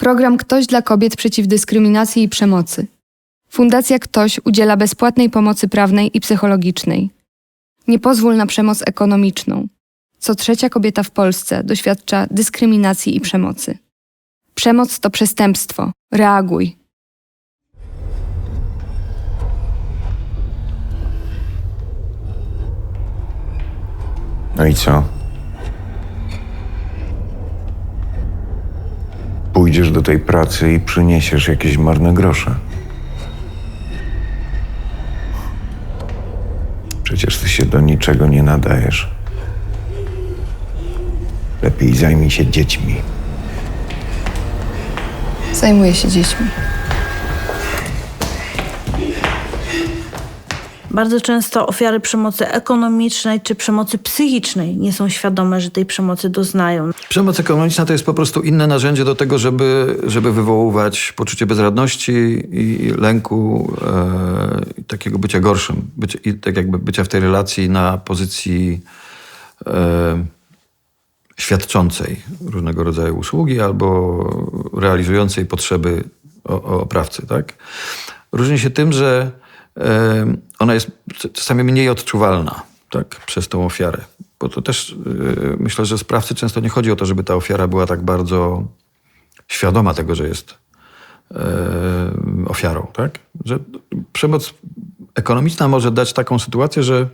Program Ktoś dla kobiet przeciw dyskryminacji i przemocy. Fundacja Ktoś udziela bezpłatnej pomocy prawnej i psychologicznej. Nie pozwól na przemoc ekonomiczną. Co trzecia kobieta w Polsce doświadcza dyskryminacji i przemocy. Przemoc to przestępstwo. Reaguj. No i co? Pójdziesz do tej pracy i przyniesiesz jakieś marne grosze. Przecież ty się do niczego nie nadajesz. Lepiej zajmij się dziećmi. Zajmuję się dziećmi. Bardzo często ofiary przemocy ekonomicznej czy przemocy psychicznej nie są świadome, że tej przemocy doznają. Przemoc ekonomiczna to jest po prostu inne narzędzie do tego, żeby, żeby wywoływać poczucie bezradności i lęku, e, takiego bycia gorszym, bycia, i tak jakby bycia w tej relacji na pozycji e, świadczącej różnego rodzaju usługi albo realizującej potrzeby o, o oprawcy. Tak? Różni się tym, że ona jest czasami mniej odczuwalna tak, przez tą ofiarę. Bo to też yy, myślę, że sprawcy często nie chodzi o to, żeby ta ofiara była tak bardzo świadoma tego, że jest ofiarą. Tak? Że przemoc ekonomiczna może dać taką sytuację, że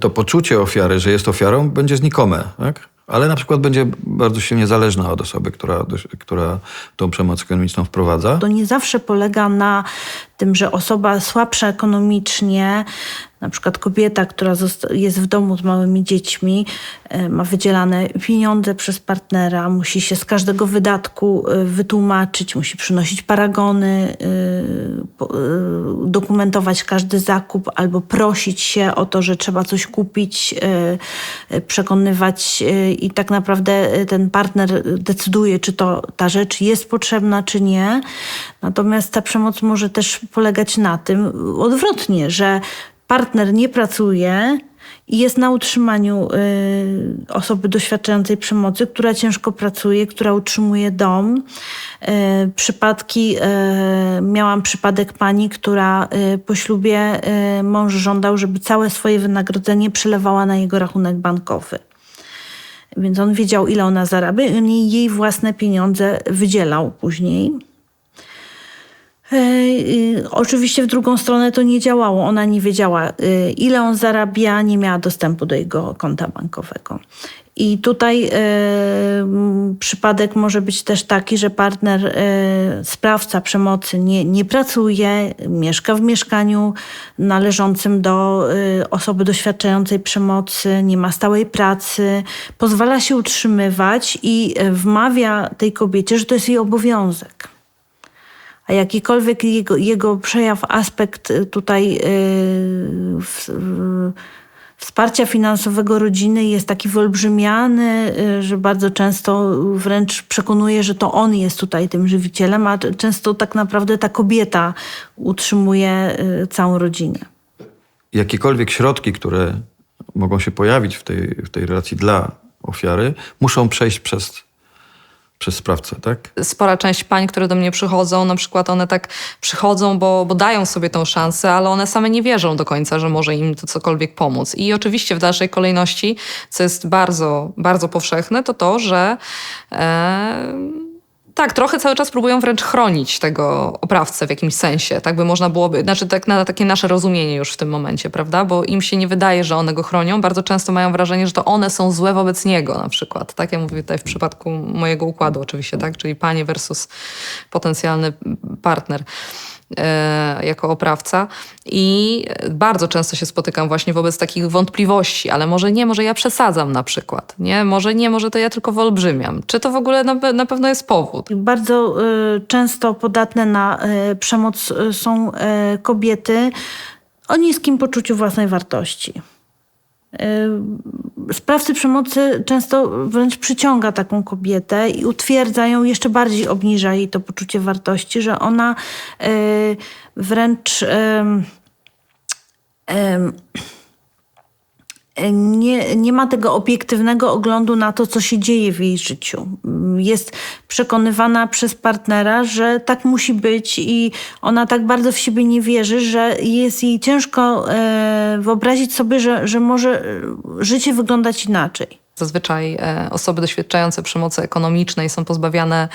to poczucie ofiary, że jest ofiarą, będzie znikome. Tak? Ale na przykład będzie bardzo silnie zależna od osoby, która, która tą przemoc ekonomiczną wprowadza. To nie zawsze polega na tym, że osoba słabsza ekonomicznie, na przykład kobieta, która jest w domu z małymi dziećmi, e, ma wydzielane pieniądze przez partnera, musi się z każdego wydatku e, wytłumaczyć, musi przynosić paragony, e, dokumentować każdy zakup albo prosić się o to, że trzeba coś kupić, przekonywać i tak naprawdę ten partner decyduje, czy to ta rzecz jest potrzebna, czy nie. Natomiast ta przemoc może też polegać na tym odwrotnie, że partner nie pracuje i jest na utrzymaniu y, osoby doświadczającej przemocy, która ciężko pracuje, która utrzymuje dom. Y, przypadki, y, miałam przypadek pani, która y, po ślubie y, mąż żądał, żeby całe swoje wynagrodzenie przelewała na jego rachunek bankowy. Więc on wiedział, ile ona zarabia i on jej własne pieniądze wydzielał później. E, oczywiście w drugą stronę to nie działało. Ona nie wiedziała, e, ile on zarabia, nie miała dostępu do jego konta bankowego. I tutaj y, przypadek może być też taki, że partner, y, sprawca przemocy nie, nie pracuje, mieszka w mieszkaniu należącym do y, osoby doświadczającej przemocy, nie ma stałej pracy, pozwala się utrzymywać i wmawia tej kobiecie, że to jest jej obowiązek a jakikolwiek jego, jego przejaw, aspekt y, tutaj yy, w, wsparcia finansowego rodziny jest taki wyolbrzymiany, yy, że bardzo często wręcz przekonuje, że to on jest tutaj tym żywicielem, a często tak naprawdę ta kobieta utrzymuje całą rodzinę. Jakiekolwiek środki, które mogą się pojawić w tej, w tej relacji dla ofiary, muszą przejść przez przez sprawcę, tak? Spora część pań, które do mnie przychodzą, na przykład one tak przychodzą, bo, bo dają sobie tą szansę, ale one same nie wierzą do końca, że może im to cokolwiek pomóc. I oczywiście w dalszej kolejności, co jest bardzo, bardzo powszechne, to to, że e, tak, trochę cały czas próbują wręcz chronić tego oprawcę w jakimś sensie. Tak by można byłoby, znaczy tak na takie nasze rozumienie już w tym momencie, prawda? Bo im się nie wydaje, że one go chronią. Bardzo często mają wrażenie, że to one są złe wobec niego na przykład. Tak ja mówię tutaj w przypadku mojego układu oczywiście, tak? Czyli panie versus potencjalny partner. E, jako oprawca i bardzo często się spotykam właśnie wobec takich wątpliwości, ale może nie, może ja przesadzam na przykład, nie? Może nie, może to ja tylko wyolbrzymiam. Czy to w ogóle na, na pewno jest powód? Bardzo y, często podatne na y, przemoc y, są kobiety o niskim poczuciu własnej wartości. Sprawcy przemocy często wręcz przyciąga taką kobietę i utwierdza ją, jeszcze bardziej obniża jej to poczucie wartości, że ona wręcz nie, nie ma tego obiektywnego oglądu na to, co się dzieje w jej życiu. Jest przekonywana przez partnera, że tak musi być i ona tak bardzo w siebie nie wierzy, że jest jej ciężko e, wyobrazić sobie, że, że może e, życie wyglądać inaczej. Zazwyczaj e, osoby doświadczające przemocy ekonomicznej są pozbawiane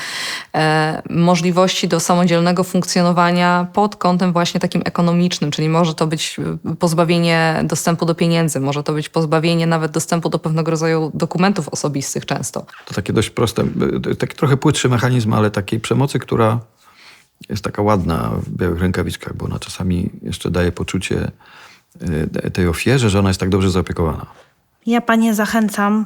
e, możliwości do samodzielnego funkcjonowania pod kątem właśnie takim ekonomicznym, czyli może to być e, pozbawienie dostępu do pieniędzy, może to być pozbawienie nawet dostępu do pewnego rodzaju dokumentów osobistych często. To takie dość proste, taki trochę płytszy mechanizm, ale takiej przemocy, która jest taka ładna w białych rękawiczkach, bo ona czasami jeszcze daje poczucie tej ofierze, że ona jest tak dobrze zaopiekowana. Ja panie zachęcam,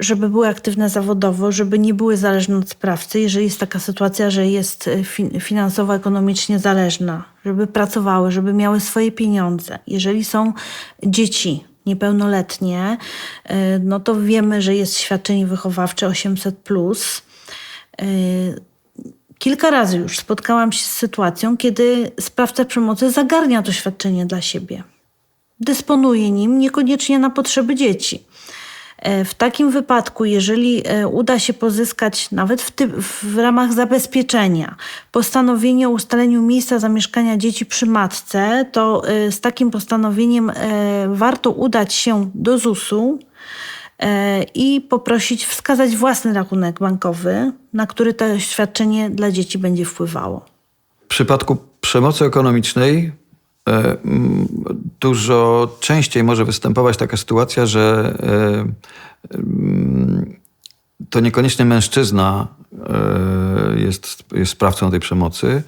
żeby były aktywne zawodowo, żeby nie były zależne od sprawcy, jeżeli jest taka sytuacja, że jest e, fi- finansowo, ekonomicznie zależna, żeby pracowały, żeby miały swoje pieniądze. Jeżeli są dzieci niepełnoletnie, e, no to wiemy, że jest świadczenie wychowawcze 800. E, Kilka razy już spotkałam się z sytuacją, kiedy sprawca przemocy zagarnia to świadczenie dla siebie dysponuje nim niekoniecznie na potrzeby dzieci. E, W takim wypadku, jeżeli e, uda się pozyskać nawet w, w ramach zabezpieczenia postanowienie o ustaleniu miejsca zamieszkania dzieci przy matce, to e, z takim postanowieniem warto udać się do ZUS-u i poprosić wskazać własny rachunek bankowy, na który to świadczenie dla dzieci będzie wpływało. W przypadku przemocy ekonomicznej dużo częściej może występować taka sytuacja, że e, mm, to niekoniecznie mężczyzna e, jest, jest sprawcą tej przemocy.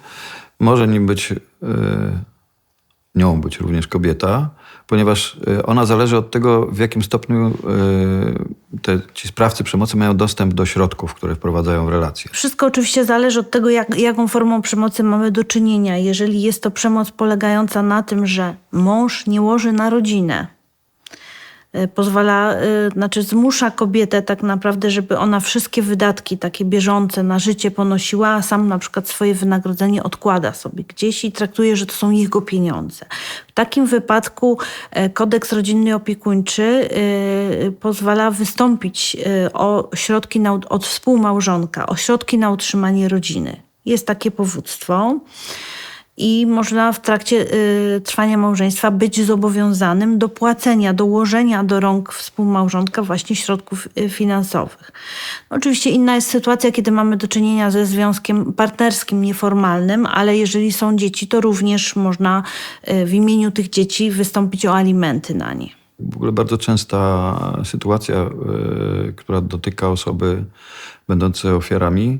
Może nim być, e, nią być również kobieta, ponieważ e, ona zależy od tego, w jakim stopniu e, te, ci sprawcy przemocy mają dostęp do środków, które wprowadzają w relacje. Wszystko oczywiście zależy od tego, jak, jaką formą przemocy mamy do czynienia. Jeżeli jest to przemoc polegająca na tym, że mąż nie łoży na rodzinę, y, pozwala, y, znaczy zmusza kobietę tak naprawdę, żeby ona wszystkie wydatki takie bieżące na życie ponosiła, a sam na przykład swoje wynagrodzenie odkłada sobie gdzieś i traktuje, że to są jego pieniądze. W takim wypadku e, kodeks rodzinny opiekuńczy pozwala wystąpić o środki na, od współmałżonka, o środki na utrzymanie rodziny. Jest takie powództwo i można w trakcie y, trwania małżeństwa być zobowiązanym do płacenia, dołożenia do rąk współmałżonka właśnie środków y, finansowych. Oczywiście inna jest sytuacja, kiedy mamy do czynienia ze związkiem partnerskim nieformalnym, ale jeżeli są dzieci, to również można y, w imieniu tych dzieci wystąpić o alimenty na nie. W ogóle bardzo częsta sytuacja, e, która dotyka osoby będące ofiarami,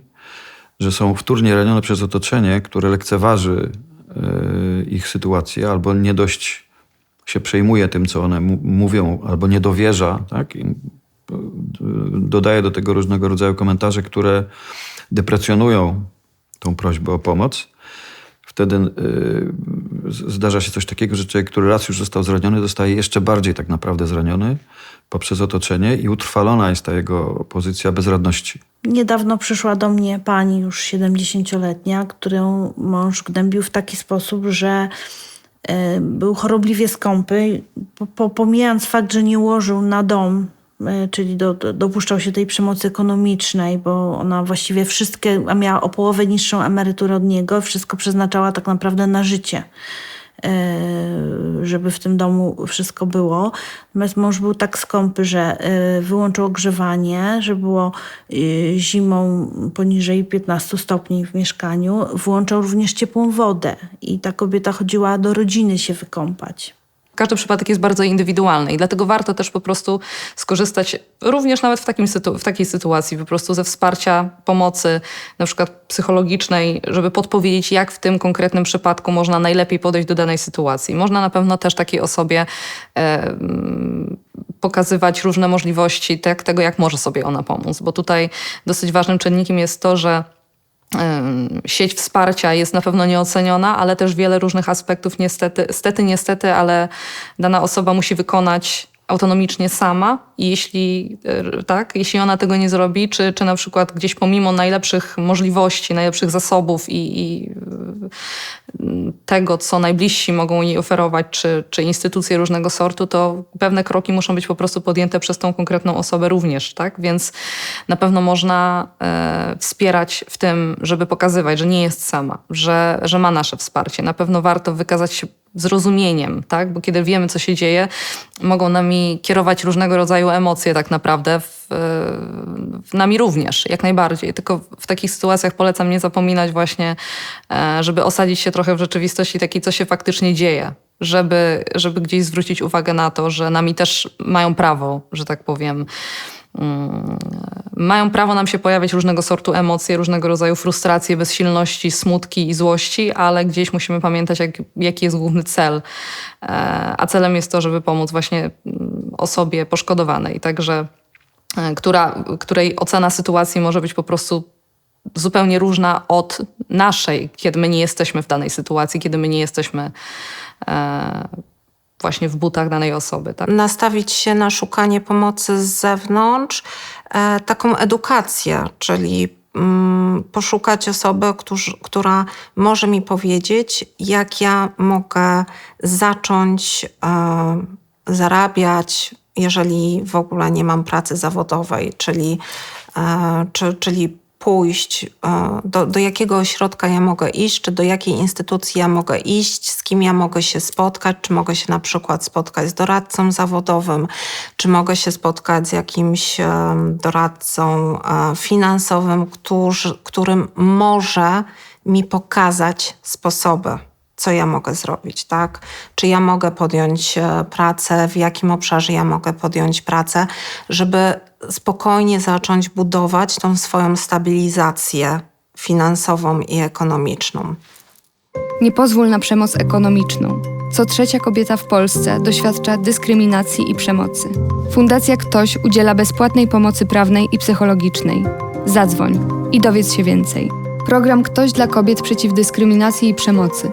że są wtórnie ranione przez otoczenie, które lekceważy e, ich sytuację albo nie dość się przejmuje tym, co one mówią, albo nie dowierza. Tak? I, e, dodaje do tego różnego rodzaju komentarze, które deprecjonują tą prośbę o pomoc. Wtedy z- zdarza się coś takiego, że człowiek, który raz już został zraniony, zostaje jeszcze bardziej tak naprawdę zraniony poprzez otoczenie i utrwalona jest ta jego pozycja bezradności. Niedawno przyszła do mnie pani już 70-letnia, którą mąż gnębił w taki sposób, że e, był chorobliwie skąpy. Po, po, pomijając fakt, że nie łożył na dom, e, czyli do, do, dopuszczał się tej przemocy ekonomicznej, bo ona właściwie wszystkie, a miała o połowę niższą emeryturę od niego, wszystko przeznaczała tak naprawdę na życie żeby w tym domu wszystko było. Natomiast mąż był tak skąpy, że e, wyłączył ogrzewanie, że było e, zimą poniżej 15 stopni w mieszkaniu. Włączał również ciepłą wodę i ta kobieta chodziła do rodziny się wykąpać. Każdy przypadek jest bardzo indywidualny i dlatego warto też po prostu skorzystać również nawet w, takim sytu- w takiej sytuacji po prostu ze wsparcia, pomocy na przykład psychologicznej, żeby podpowiedzieć, jak w tym konkretnym przypadku można najlepiej podejść do danej sytuacji. Można na pewno też takiej osobie e, pokazywać różne możliwości tak, tego, jak może sobie ona pomóc, bo tutaj dosyć ważnym czynnikiem jest to, że Sieć wsparcia jest na pewno nieoceniona, ale też wiele różnych aspektów niestety, stety, niestety, ale dana osoba musi wykonać autonomicznie sama i jeśli, y, tak, jeśli ona tego nie zrobi, czy, czy na przykład gdzieś pomimo najlepszych możliwości, najlepszych zasobów i, i tego, co najbliżsi mogą jej oferować, czy, czy instytucje różnego sortu, to pewne kroki muszą być po prostu podjęte przez tą konkretną osobę również, tak? Więc na pewno można e, wspierać w tym, żeby pokazywać, że nie jest sama, że, że ma nasze wsparcie. Na pewno warto wykazać się zrozumieniem, tak? Bo kiedy wiemy, co się dzieje, mogą nami kierować różnego rodzaju emocje tak naprawdę, w, w nami również, jak najbardziej. Tylko w takich sytuacjach polecam nie zapominać właśnie, e, żeby osadzić się trochę w rzeczywistości takiej, co się faktycznie dzieje. Żeby, żeby gdzieś zwrócić uwagę na to, że nami też mają prawo, że tak powiem, mają prawo nam się pojawiać różnego sortu emocje, różnego rodzaju frustracje, bezsilności, smutki i złości, ale gdzieś musimy pamiętać, jak, jaki jest główny cel. E, A celem jest to, żeby pomóc właśnie mm, osobie poszkodowanej. Także e, która, której ocena sytuacji może być po prostu zupełnie różna od naszej, kiedy my nie jesteśmy w danej sytuacji, kiedy my nie jesteśmy e, właśnie w butach danej osoby. Tak? nastawić się na szukanie pomocy z zewnątrz, e, taką edukację, czyli mm, poszukać osoby, którzy, która może mi powiedzieć, jak ja mogę zacząć e, zarabiać, jeżeli w ogóle nie mam pracy zawodowej, czyli, e, czy, czyli pójść, e, do, do jakiego ośrodka ja mogę iść, czy do jakiej instytucji ja mogę iść, z kim ja mogę się spotkać, czy mogę się na przykład spotkać z doradcą zawodowym, czy mogę się spotkać z jakimś e, doradcą e, finansowym, którzy, którym może mi pokazać sposoby co ja mogę zrobić, tak? Czy ja mogę podjąć e, pracę, w jakim obszarze ja mogę podjąć pracę, żeby spokojnie zacząć budować tą swoją stabilizację finansową i ekonomiczną. Nie pozwól na przemoc ekonomiczną. Co trzecia kobieta w Polsce doświadcza dyskryminacji i przemocy. Fundacja Ktoś udziela bezpłatnej pomocy prawnej i psychologicznej. Zadzwoń i dowiedz się więcej. Program Ktoś dla kobiet przeciw dyskryminacji i przemocy.